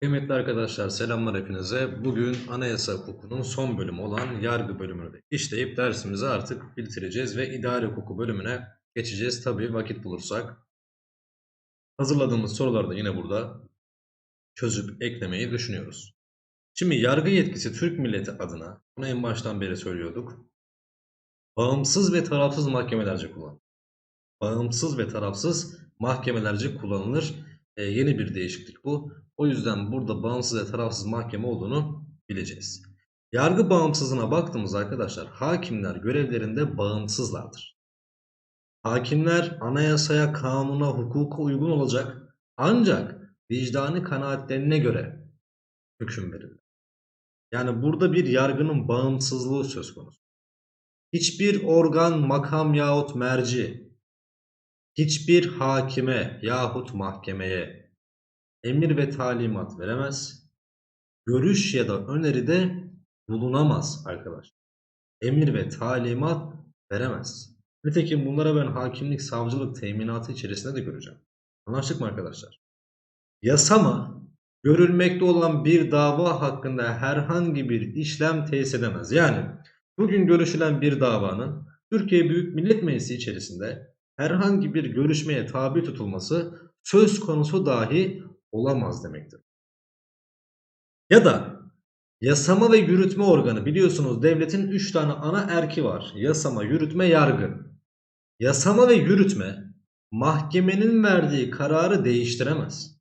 Kıymetli arkadaşlar selamlar hepinize. Bugün anayasa hukukunun son bölümü olan yargı bölümünü de işleyip dersimizi artık bitireceğiz ve idare hukuku bölümüne geçeceğiz. Tabii vakit bulursak. Hazırladığımız soruları da yine burada çözüp eklemeyi düşünüyoruz. Şimdi yargı yetkisi Türk milleti adına, bunu en baştan beri söylüyorduk. Bağımsız ve tarafsız mahkemelerce kullanılır. Bağımsız ve tarafsız mahkemelerce kullanılır. Ee, yeni bir değişiklik bu. O yüzden burada bağımsız ve tarafsız mahkeme olduğunu bileceğiz. Yargı bağımsızlığına baktığımız arkadaşlar hakimler görevlerinde bağımsızlardır. Hakimler anayasaya, kanuna, hukuka uygun olacak ancak vicdani kanaatlerine göre hüküm verirler. Yani burada bir yargının bağımsızlığı söz konusu. Hiçbir organ, makam yahut merci, hiçbir hakime yahut mahkemeye emir ve talimat veremez. Görüş ya da öneride bulunamaz arkadaşlar. Emir ve talimat veremez. Nitekim bunlara ben hakimlik, savcılık teminatı içerisinde de göreceğim. Anlaştık mı arkadaşlar? Yasama, görülmekte olan bir dava hakkında herhangi bir işlem tesis edemez. Yani bugün görüşülen bir davanın Türkiye Büyük Millet Meclisi içerisinde herhangi bir görüşmeye tabi tutulması söz konusu dahi olamaz demektir. Ya da yasama ve yürütme organı biliyorsunuz devletin 3 tane ana erki var. Yasama, yürütme, yargı. Yasama ve yürütme mahkemenin verdiği kararı değiştiremez.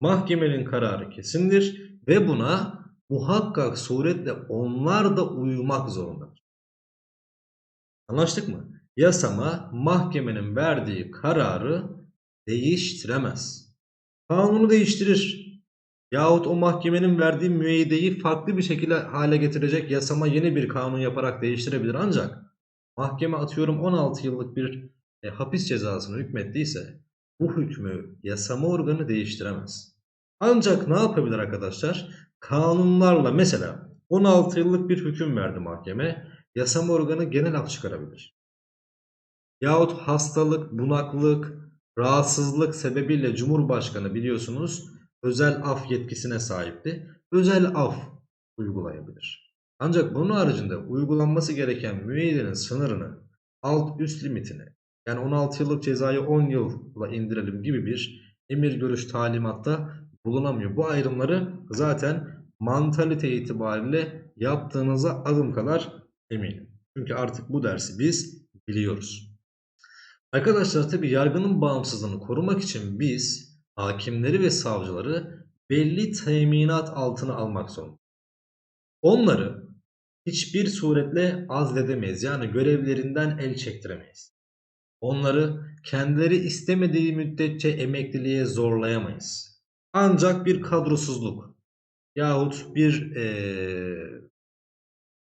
Mahkemenin kararı kesindir ve buna muhakkak suretle onlar da uymak zorundadır. Anlaştık mı? Yasama mahkemenin verdiği kararı değiştiremez. Kanunu değiştirir. Yahut o mahkemenin verdiği müeyyideyi farklı bir şekilde hale getirecek yasama yeni bir kanun yaparak değiştirebilir. Ancak mahkeme atıyorum 16 yıllık bir e, hapis cezasını hükmettiyse bu hükmü yasama organı değiştiremez. Ancak ne yapabilir arkadaşlar? Kanunlarla mesela 16 yıllık bir hüküm verdi mahkeme. Yasama organı genel af çıkarabilir. Yahut hastalık, bunaklık, rahatsızlık sebebiyle Cumhurbaşkanı biliyorsunuz özel af yetkisine sahipti. Özel af uygulayabilir. Ancak bunun haricinde uygulanması gereken müeyyidenin sınırını alt üst limitini yani 16 yıllık cezayı 10 yılla indirelim gibi bir emir görüş talimatta bulunamıyor. Bu ayrımları zaten mantalite itibariyle yaptığınıza adım kadar eminim. Çünkü artık bu dersi biz biliyoruz. Arkadaşlar tabi yargının bağımsızlığını korumak için biz hakimleri ve savcıları belli teminat altına almak zorunda. Onları hiçbir suretle azledemeyiz. Yani görevlerinden el çektiremeyiz. Onları kendileri istemediği müddetçe emekliliğe zorlayamayız. Ancak bir kadrosuzluk yahut bir ee,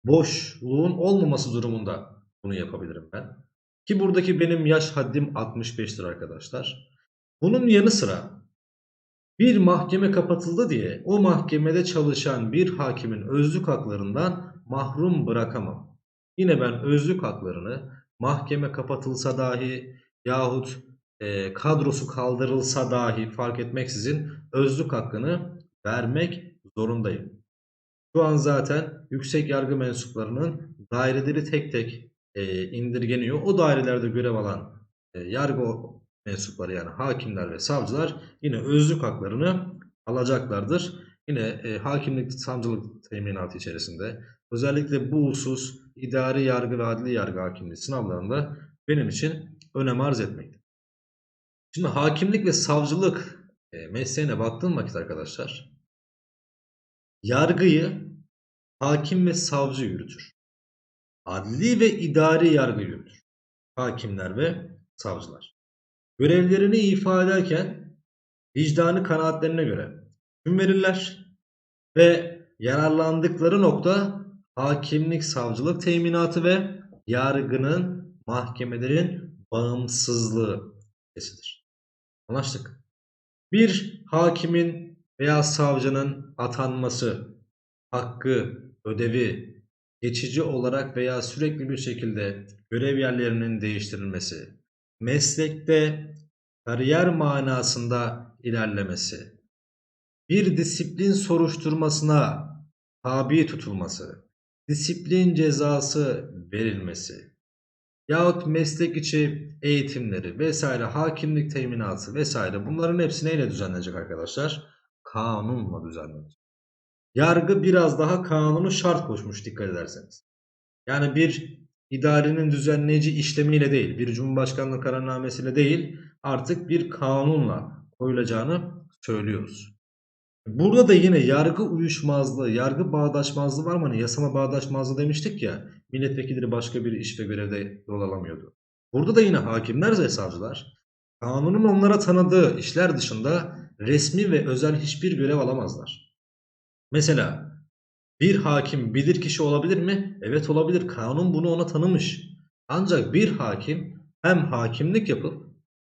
boşluğun olmaması durumunda bunu yapabilirim ben. Ki buradaki benim yaş haddim 65'tir arkadaşlar. Bunun yanı sıra bir mahkeme kapatıldı diye o mahkemede çalışan bir hakimin özlük haklarından mahrum bırakamam. Yine ben özlük haklarını mahkeme kapatılsa dahi yahut e, kadrosu kaldırılsa dahi fark etmeksizin özlük hakkını vermek zorundayım. Şu an zaten yüksek yargı mensuplarının daireleri tek tek e, indirgeniyor. O dairelerde görev alan e, yargı mensupları yani hakimler ve savcılar yine özlük haklarını alacaklardır. Yine e, hakimlik savcılık teminatı içerisinde özellikle bu husus idari yargı ve adli yargı hakimliği sınavlarında benim için önem arz etmekte. Şimdi hakimlik ve savcılık e, mesleğine baktığım vakit arkadaşlar yargıyı hakim ve savcı yürütür. Adli ve idari yargı yürütür. Hakimler ve savcılar. Görevlerini ifa ederken vicdanı kanaatlerine göre hüküm verirler ve yararlandıkları nokta hakimlik, savcılık teminatı ve yargının, mahkemelerin bağımsızlığı kesidir. Anlaştık. Bir hakimin veya savcının atanması, hakkı, ödevi, geçici olarak veya sürekli bir şekilde görev yerlerinin değiştirilmesi, meslekte kariyer manasında ilerlemesi, bir disiplin soruşturmasına tabi tutulması, disiplin cezası verilmesi yahut meslek içi eğitimleri vesaire, hakimlik teminatı vesaire bunların hepsi neyle düzenlenecek arkadaşlar? Kanunla düzenlenecek. Yargı biraz daha kanunu şart koşmuş dikkat ederseniz. Yani bir idarenin düzenleyici işlemiyle değil, bir cumhurbaşkanlığı kararnamesiyle değil, artık bir kanunla koyulacağını söylüyoruz. Burada da yine yargı uyuşmazlığı, yargı bağdaşmazlığı var mı? Hani yasama bağdaşmazlığı demiştik ya, milletvekilleri başka bir iş ve görevde yol alamıyordu. Burada da yine hakimler ve savcılar, kanunun onlara tanıdığı işler dışında resmi ve özel hiçbir görev alamazlar. Mesela bir hakim bilirkişi olabilir mi? Evet olabilir. Kanun bunu ona tanımış. Ancak bir hakim hem hakimlik yapıp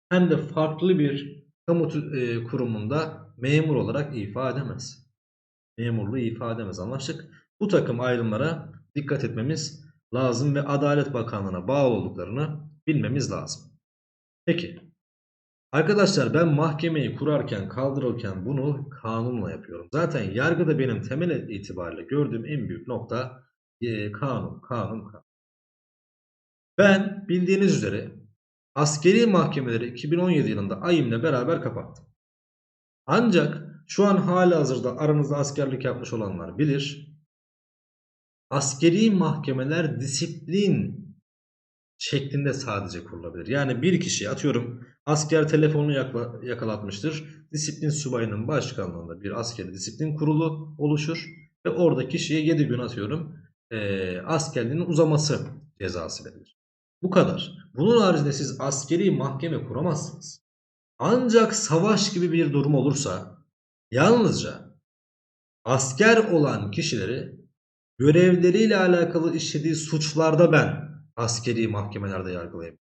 hem de farklı bir kamu e, kurumunda memur olarak ifa edemez. Memurluğu ifa edemez. Anlaştık. Bu takım ayrımlara dikkat etmemiz lazım ve Adalet Bakanlığı'na bağlı olduklarını bilmemiz lazım. Peki. Arkadaşlar ben mahkemeyi kurarken, kaldırırken bunu kanunla yapıyorum. Zaten yargıda benim temel itibariyle gördüğüm en büyük nokta e, kanun, kanun, kanun. Ben bildiğiniz üzere askeri mahkemeleri 2017 yılında AYİM'le beraber kapattım. Ancak şu an hala hazırda aranızda askerlik yapmış olanlar bilir. Askeri mahkemeler disiplin şeklinde sadece kurulabilir. Yani bir kişi atıyorum asker telefonunu yakla- yakalatmıştır. Disiplin subayının başkanlığında bir askeri disiplin kurulu oluşur ve orada kişiye 7 gün atıyorum eee askerliğinin uzaması cezası verilir. Bu kadar. Bunun haricinde siz askeri mahkeme kuramazsınız. Ancak savaş gibi bir durum olursa yalnızca asker olan kişileri görevleriyle alakalı işlediği suçlarda ben askeri mahkemelerde yargılayabilirim.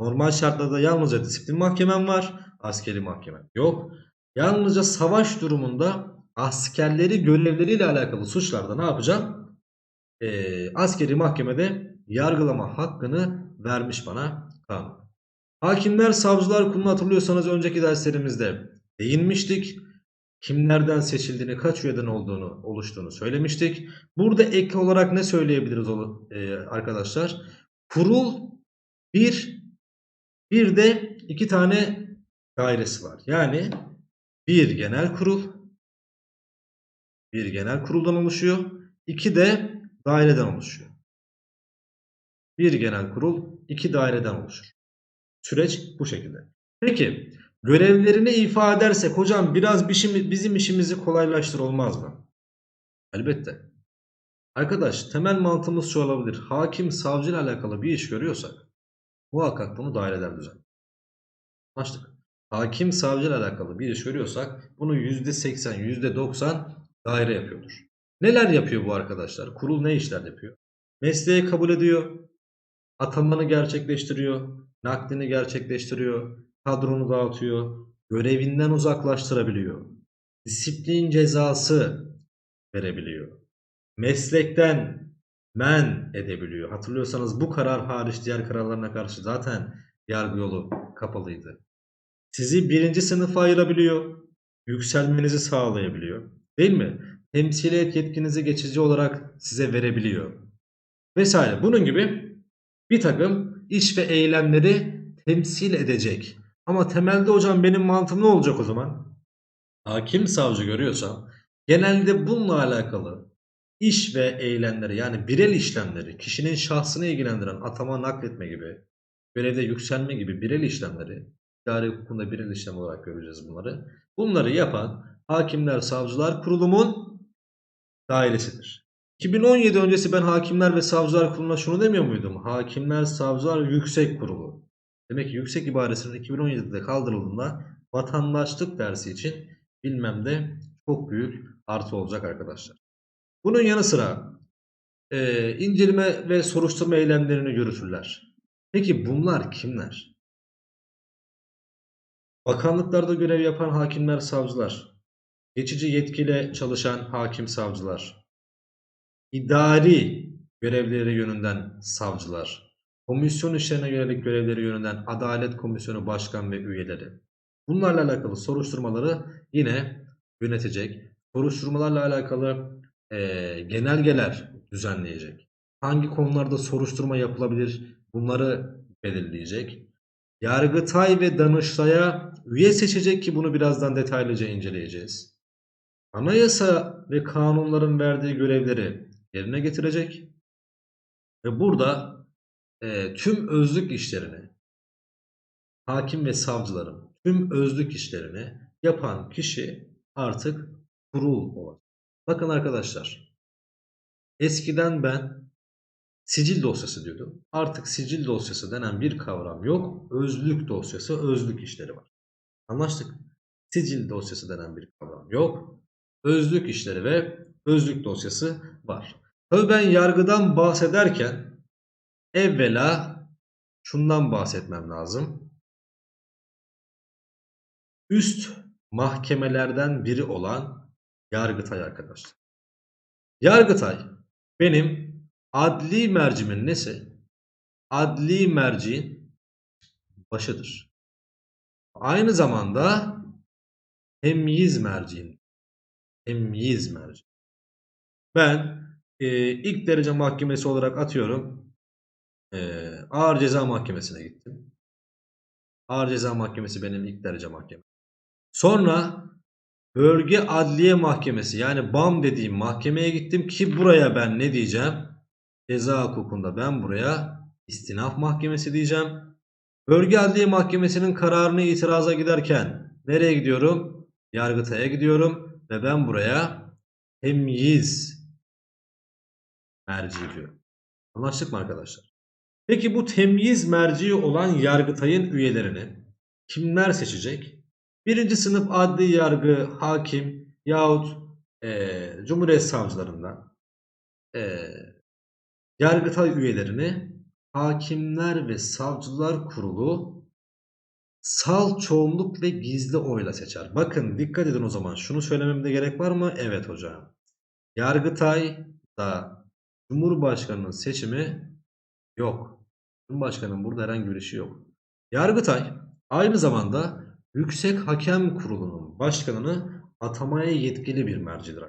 Normal şartlarda yalnızca disiplin mahkemem var, askeri mahkemem yok. Yalnızca savaş durumunda askerleri görevleriyle alakalı suçlarda ne yapacağım? Ee, askeri mahkemede yargılama hakkını vermiş bana kanun. Hakimler, savcılar kurulunu hatırlıyorsanız önceki derslerimizde değinmiştik. Kimlerden seçildiğini, kaç üyeden olduğunu, oluştuğunu söylemiştik. Burada ek olarak ne söyleyebiliriz e, arkadaşlar? Kurul bir, bir de iki tane dairesi var. Yani bir genel kurul, bir genel kuruldan oluşuyor. iki de daireden oluşuyor. Bir genel kurul, iki daireden oluşur. Süreç bu şekilde. Peki görevlerini ifa edersek hocam biraz bizim, işimizi kolaylaştır olmaz mı? Elbette. Arkadaş temel mantığımız şu olabilir. Hakim savcı ile alakalı bir iş görüyorsak muhakkak bunu daireden düzen. Anlaştık. Hakim savcı ile alakalı bir iş görüyorsak bunu %80 %90 daire yapıyordur. Neler yapıyor bu arkadaşlar? Kurul ne işler yapıyor? Mesleğe kabul ediyor. Atamanı gerçekleştiriyor. Naklini gerçekleştiriyor. Kadronu dağıtıyor. Görevinden uzaklaştırabiliyor. Disiplin cezası verebiliyor. Meslekten men edebiliyor. Hatırlıyorsanız bu karar hariç diğer kararlarına karşı zaten yargı yolu kapalıydı. Sizi birinci sınıfa ayırabiliyor. Yükselmenizi sağlayabiliyor. Değil mi? Temsiliyet yetkinizi geçici olarak size verebiliyor. Vesaire. Bunun gibi bir takım iş ve eylemleri temsil edecek. Ama temelde hocam benim mantığım ne olacak o zaman? Hakim savcı görüyorsam genelde bununla alakalı iş ve eylemleri yani birel işlemleri kişinin şahsını ilgilendiren atama nakletme gibi görevde yükselme gibi birel işlemleri idare hukukunda birel işlem olarak göreceğiz bunları. Bunları yapan hakimler savcılar kurulumun dairesidir. 2017 öncesi ben Hakimler ve Savcılar Kurulu'na şunu demiyor muydum? Hakimler Savcılar Yüksek Kurulu. Demek ki yüksek ibaresinin 2017'de kaldırıldığında vatandaşlık dersi için bilmem de çok büyük artı olacak arkadaşlar. Bunun yanı sıra e, inceleme ve soruşturma eylemlerini yürütürler. Peki bunlar kimler? Bakanlıklarda görev yapan hakimler, savcılar, geçici yetkiyle çalışan hakim, savcılar, idari görevleri yönünden savcılar, komisyon işlerine yönelik görevleri yönünden Adalet Komisyonu Başkan ve üyeleri. Bunlarla alakalı soruşturmaları yine yönetecek. Soruşturmalarla alakalı e, genelgeler düzenleyecek. Hangi konularda soruşturma yapılabilir bunları belirleyecek. Yargıtay ve Danıştay'a üye seçecek ki bunu birazdan detaylıca inceleyeceğiz. Anayasa ve kanunların verdiği görevleri yerine getirecek. Ve burada e, tüm özlük işlerini, hakim ve savcıların tüm özlük işlerini yapan kişi artık kurul olacak. Bakın arkadaşlar, eskiden ben sicil dosyası diyordum. Artık sicil dosyası denen bir kavram yok. Özlük dosyası, özlük işleri var. Anlaştık. Sicil dosyası denen bir kavram yok. Özlük işleri ve özlük dosyası var. Tabii ben yargıdan bahsederken evvela şundan bahsetmem lazım. Üst mahkemelerden biri olan Yargıtay arkadaşlar. Yargıtay benim adli mercimin nesi? Adli merciğin başıdır. Aynı zamanda temyiz merciğin. Temyiz merci. Ben e, ilk derece mahkemesi olarak atıyorum. E, ağır ceza mahkemesine gittim. Ağır ceza mahkemesi benim ilk derece mahkemem. Sonra bölge adliye mahkemesi yani BAM dediğim mahkemeye gittim ki buraya ben ne diyeceğim? Ceza hukukunda ben buraya istinaf mahkemesi diyeceğim. Bölge adliye mahkemesinin kararını itiraza giderken nereye gidiyorum? Yargıtay'a gidiyorum ve ben buraya temyiz merci diyorum. Anlaştık mı arkadaşlar? Peki bu temyiz merci olan Yargıtay'ın üyelerini kimler seçecek? Birinci sınıf adli yargı, hakim yahut e, Cumhuriyet savcılarından e, Yargıtay üyelerini Hakimler ve Savcılar Kurulu sal çoğunluk ve gizli oyla seçer. Bakın dikkat edin o zaman. Şunu söylememde gerek var mı? Evet hocam. Yargıtay'da Cumhurbaşkanının seçimi yok. Cumhurbaşkanının burada herhangi bir işi yok. Yargıtay aynı zamanda Yüksek Hakem Kurulu'nun başkanını atamaya yetkili bir mercidir.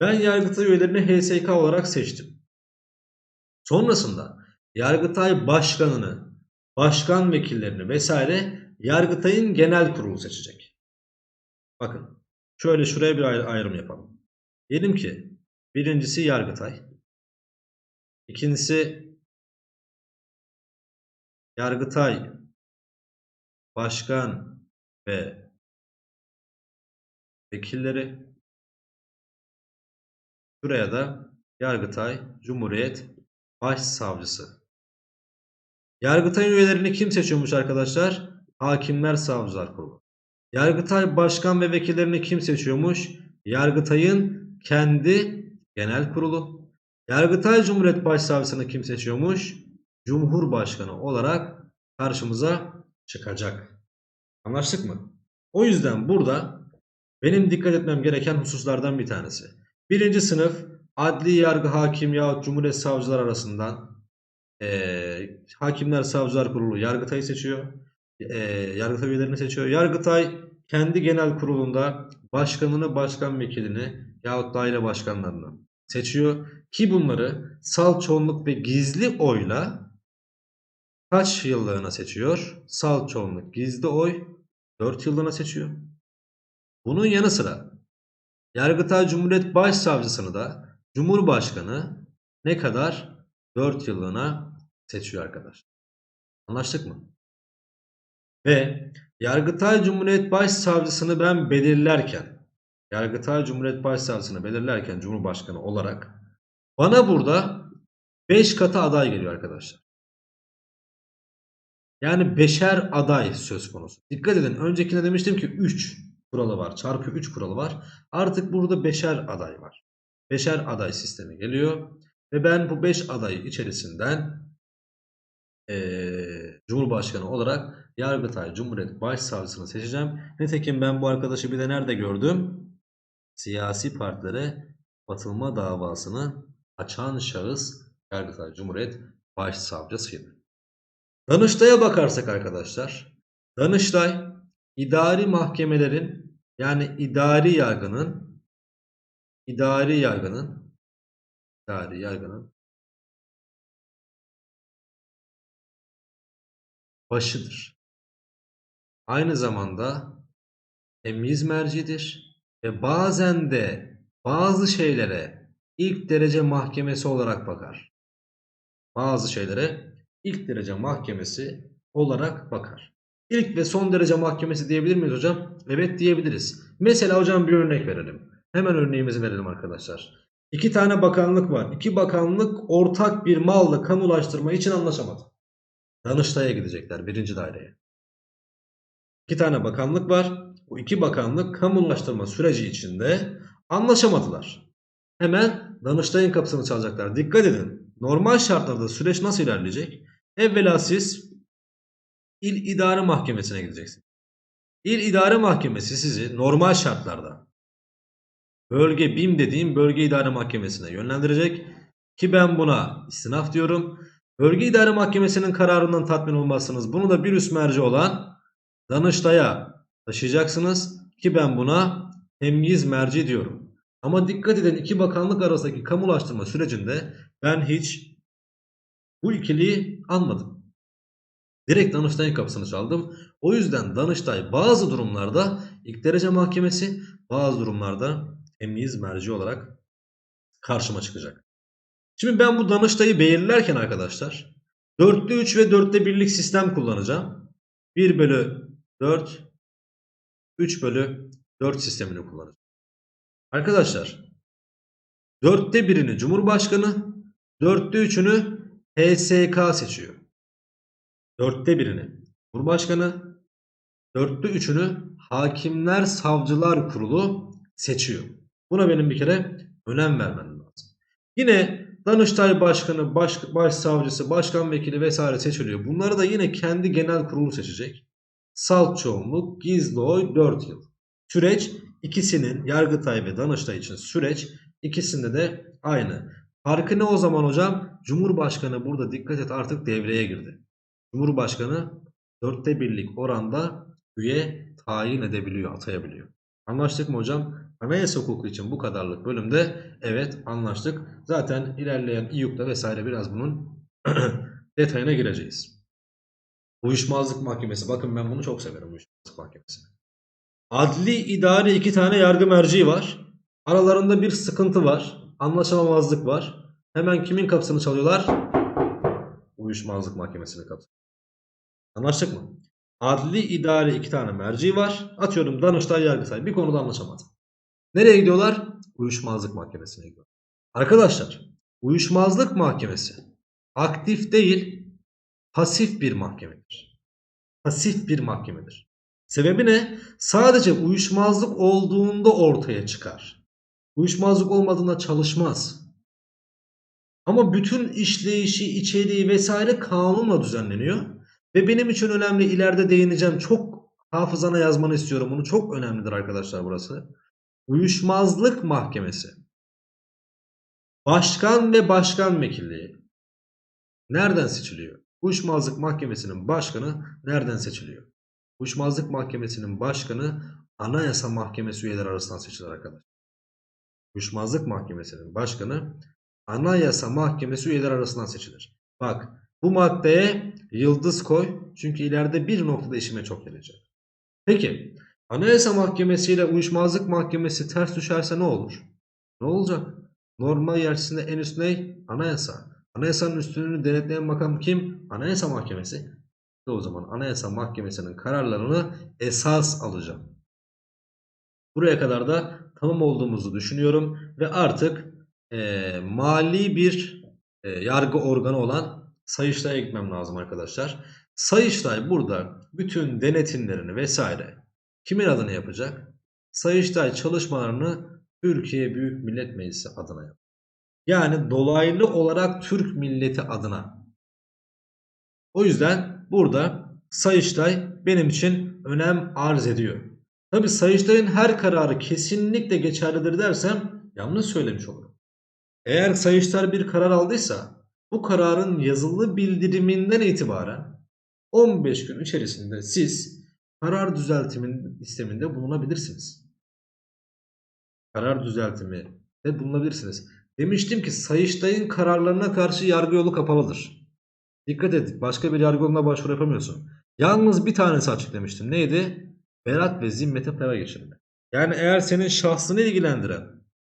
Ben Yargıtay üyelerini HSK olarak seçtim. Sonrasında Yargıtay başkanını, başkan vekillerini vesaire Yargıtay'ın genel kurulu seçecek. Bakın şöyle şuraya bir ayrım yapalım. Diyelim ki birincisi Yargıtay, ikincisi Yargıtay başkan ve vekilleri şuraya da Yargıtay Cumhuriyet Başsavcısı. Yargıtay üyelerini kim seçiyormuş arkadaşlar? Hakimler Savcılar Kurulu. Yargıtay başkan ve vekillerini kim seçiyormuş? Yargıtay'ın kendi genel kurulu. Yargıtay Cumhuriyet Başsavcısını kim seçiyormuş? Cumhurbaşkanı olarak karşımıza çıkacak. Anlaştık mı? O yüzden burada benim dikkat etmem gereken hususlardan bir tanesi. Birinci sınıf adli yargı hakim yahut cumhuriyet savcılar arasından e, hakimler savcılar kurulu Yargıtay'ı seçiyor. E, Yargıtay üyelerini seçiyor. Yargıtay kendi genel kurulunda başkanını, başkan vekilini yahut daire başkanlarını seçiyor. Ki bunları sal çoğunluk ve gizli oyla kaç yıllığına seçiyor? Sal çoğunluk gizli oy 4 yıllığına seçiyor. Bunun yanı sıra Yargıtay Cumhuriyet Başsavcısını da Cumhurbaşkanı ne kadar? 4 yıllığına seçiyor arkadaşlar. Anlaştık mı? Ve Yargıtay Cumhuriyet Başsavcısını ben belirlerken Yargıtay Cumhuriyet Başsavcısını belirlerken Cumhurbaşkanı olarak bana burada 5 katı aday geliyor arkadaşlar. Yani beşer aday söz konusu. Dikkat edin öncekine demiştim ki 3 kuralı var. Çarpı 3 kuralı var. Artık burada beşer aday var. Beşer aday sistemi geliyor. Ve ben bu 5 aday içerisinden ee, Cumhurbaşkanı olarak Yargıtay Cumhuriyet Başsavcısını seçeceğim. Nitekim ben bu arkadaşı bir de nerede gördüm? Siyasi partilere batılma davasını açan şahıs Yargıtay Cumhuriyet Başsavcısıydı. Danıştay'a bakarsak arkadaşlar, Danıştay idari mahkemelerin yani idari yargının idari yargının idari yargının başıdır. Aynı zamanda temyiz mercidir ve bazen de bazı şeylere ilk derece mahkemesi olarak bakar. Bazı şeylere ilk derece mahkemesi olarak bakar. İlk ve son derece mahkemesi diyebilir miyiz hocam? Evet diyebiliriz. Mesela hocam bir örnek verelim. Hemen örneğimizi verelim arkadaşlar. İki tane bakanlık var. İki bakanlık ortak bir malla kamulaştırma için anlaşamadı. Danıştay'a gidecekler birinci daireye. İki tane bakanlık var. Bu iki bakanlık kamulaştırma süreci içinde anlaşamadılar. Hemen Danıştay'ın kapısını çalacaklar. Dikkat edin. Normal şartlarda süreç nasıl ilerleyecek? Evvela siz İl İdare Mahkemesi'ne gideceksiniz. İl İdare Mahkemesi sizi normal şartlarda bölge BİM dediğim bölge idare mahkemesine yönlendirecek ki ben buna istinaf diyorum. Bölge idare mahkemesinin kararından tatmin olmazsınız. Bunu da bir üst merci olan Danıştay'a taşıyacaksınız ki ben buna temyiz merci diyorum. Ama dikkat edin iki bakanlık arasındaki kamulaştırma sürecinde ben hiç bu ikiliyi anmadım. Direkt Danıştay'ın kapısını çaldım. O yüzden Danıştay bazı durumlarda ilk derece mahkemesi bazı durumlarda temyiz merci olarak karşıma çıkacak. Şimdi ben bu Danıştay'ı belirlerken arkadaşlar 4'te 3 ve 4'te 1'lik sistem kullanacağım. 1 bölü 4 3 bölü 4 sistemini kullanacağım. Arkadaşlar 4'te 1'ini Cumhurbaşkanı 4'te 3'ünü HSK seçiyor. 4'te 1'ini Cumhurbaşkanı 4'te 3'ünü Hakimler Savcılar Kurulu seçiyor. Buna benim bir kere önem vermem lazım. Yine Danıştay Başkanı, baş, Başsavcısı, Başkan Vekili vesaire seçiliyor. Bunları da yine kendi genel kurulu seçecek. Salt çoğunluk, gizli oy 4 yıl. Süreç ikisinin Yargıtay ve Danıştay için süreç ikisinde de aynı. Farkı ne o zaman hocam? Cumhurbaşkanı burada dikkat et artık devreye girdi. Cumhurbaşkanı dörtte birlik oranda üye tayin edebiliyor, atayabiliyor. Anlaştık mı hocam? Anayasa hukuku için bu kadarlık bölümde evet anlaştık. Zaten ilerleyen İYUK'ta vesaire biraz bunun detayına gireceğiz. Uyuşmazlık mahkemesi. Bakın ben bunu çok severim uyuşmazlık mahkemesi. Adli idari iki tane yargı merci var. Aralarında bir sıkıntı var. Anlaşamamazlık var. Hemen kimin kapısını çalıyorlar? Uyuşmazlık mahkemesinin kapısı. Anlaştık mı? Adli idari iki tane merci var. Atıyorum Danıştay Yargıtay bir konuda anlaşamadı. Nereye gidiyorlar? Uyuşmazlık mahkemesine gidiyorlar. Arkadaşlar uyuşmazlık mahkemesi aktif değil pasif bir mahkemedir. Pasif bir mahkemedir. Sebebi ne? Sadece uyuşmazlık olduğunda ortaya çıkar. Uyuşmazlık olmadığında çalışmaz. Ama bütün işleyişi, içeriği vesaire kanunla düzenleniyor. Ve benim için önemli ileride değineceğim. Çok hafızana yazmanı istiyorum. Bunu çok önemlidir arkadaşlar burası. Uyuşmazlık mahkemesi. Başkan ve başkan vekilliği. Nereden seçiliyor? Uyuşmazlık mahkemesinin başkanı nereden seçiliyor? Uyuşmazlık mahkemesinin başkanı anayasa mahkemesi üyeleri arasından seçilir arkadaşlar. Uyuşmazlık mahkemesinin başkanı anayasa mahkemesi üyeleri arasından seçilir. Bak bu maddeye yıldız koy. Çünkü ileride bir noktada işime çok gelecek. Peki anayasa mahkemesi ile uyuşmazlık mahkemesi ters düşerse ne olur? Ne olacak? Normal yersinde en üst ne? Anayasa. Anayasanın üstünlüğünü denetleyen makam kim? Anayasa mahkemesi. O zaman anayasa mahkemesinin kararlarını esas alacağım. Buraya kadar da tamam olduğumuzu düşünüyorum. Ve artık e, mali bir e, yargı organı olan Sayıştay'a gitmem lazım arkadaşlar. Sayıştay burada bütün denetimlerini vesaire kimin adına yapacak? Sayıştay çalışmalarını Türkiye Büyük Millet Meclisi adına yapacak. Yani dolaylı olarak Türk milleti adına. O yüzden burada Sayıştay benim için önem arz ediyor. Tabi Sayıştay'ın her kararı kesinlikle geçerlidir dersem yanlış söylemiş olurum. Eğer Sayıştay bir karar aldıysa bu kararın yazılı bildiriminden itibaren 15 gün içerisinde siz karar düzeltimin isteminde bulunabilirsiniz. karar düzeltimi de bulunabilirsiniz. Demiştim ki Sayıştay'ın kararlarına karşı yargı yolu kapalıdır. Dikkat et başka bir yargı yoluna başvuru yapamıyorsun. Yalnız bir tanesi açık demiştim. Neydi? Berat ve zimmete para geçirme. Yani eğer senin şahsını ilgilendiren,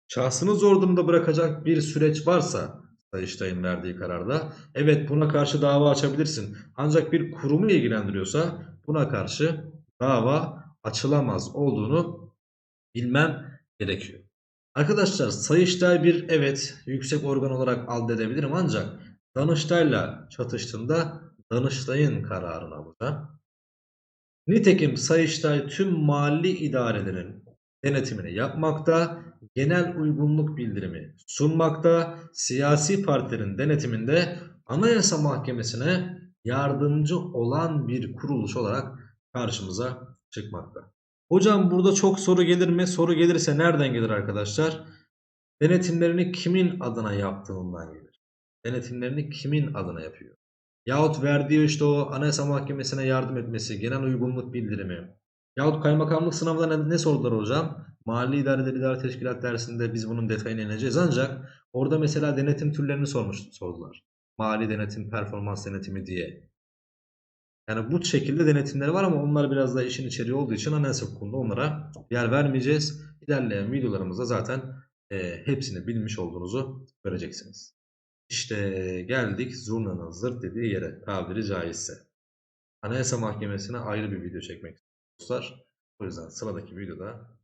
şahsını zor durumda bırakacak bir süreç varsa Sayıştay'ın verdiği kararda evet buna karşı dava açabilirsin. Ancak bir kurumu ilgilendiriyorsa buna karşı dava açılamaz olduğunu bilmem gerekiyor. Arkadaşlar Sayıştay bir evet yüksek organ olarak addedebilirim ancak Danıştay'la çatıştığında Danıştay'ın kararını alacağım. Nitekim Sayıştay tüm mali idarelerin denetimini yapmakta, genel uygunluk bildirimi sunmakta, siyasi partilerin denetiminde Anayasa Mahkemesi'ne yardımcı olan bir kuruluş olarak karşımıza çıkmakta. Hocam burada çok soru gelir mi? Soru gelirse nereden gelir arkadaşlar? Denetimlerini kimin adına yaptığından gelir. Denetimlerini kimin adına yapıyor? Yahut verdiği işte o Anayasa Mahkemesi'ne yardım etmesi, genel uygunluk bildirimi. Yahut kaymakamlık sınavında ne, ne sordular hocam? Mali idareler idare teşkilat dersinde biz bunun detayına ineceğiz ancak orada mesela denetim türlerini sormuş, sordular. Mali denetim, performans denetimi diye. Yani bu şekilde denetimleri var ama onlar biraz da işin içeriği olduğu için anayasa hukukunda onlara yer vermeyeceğiz. İlerleyen videolarımızda zaten e, hepsini bilmiş olduğunuzu göreceksiniz. İşte geldik zurnanın zırt dediği yere tabiri caizse. Anayasa Mahkemesi'ne ayrı bir video çekmek dostlar. O yüzden sıradaki videoda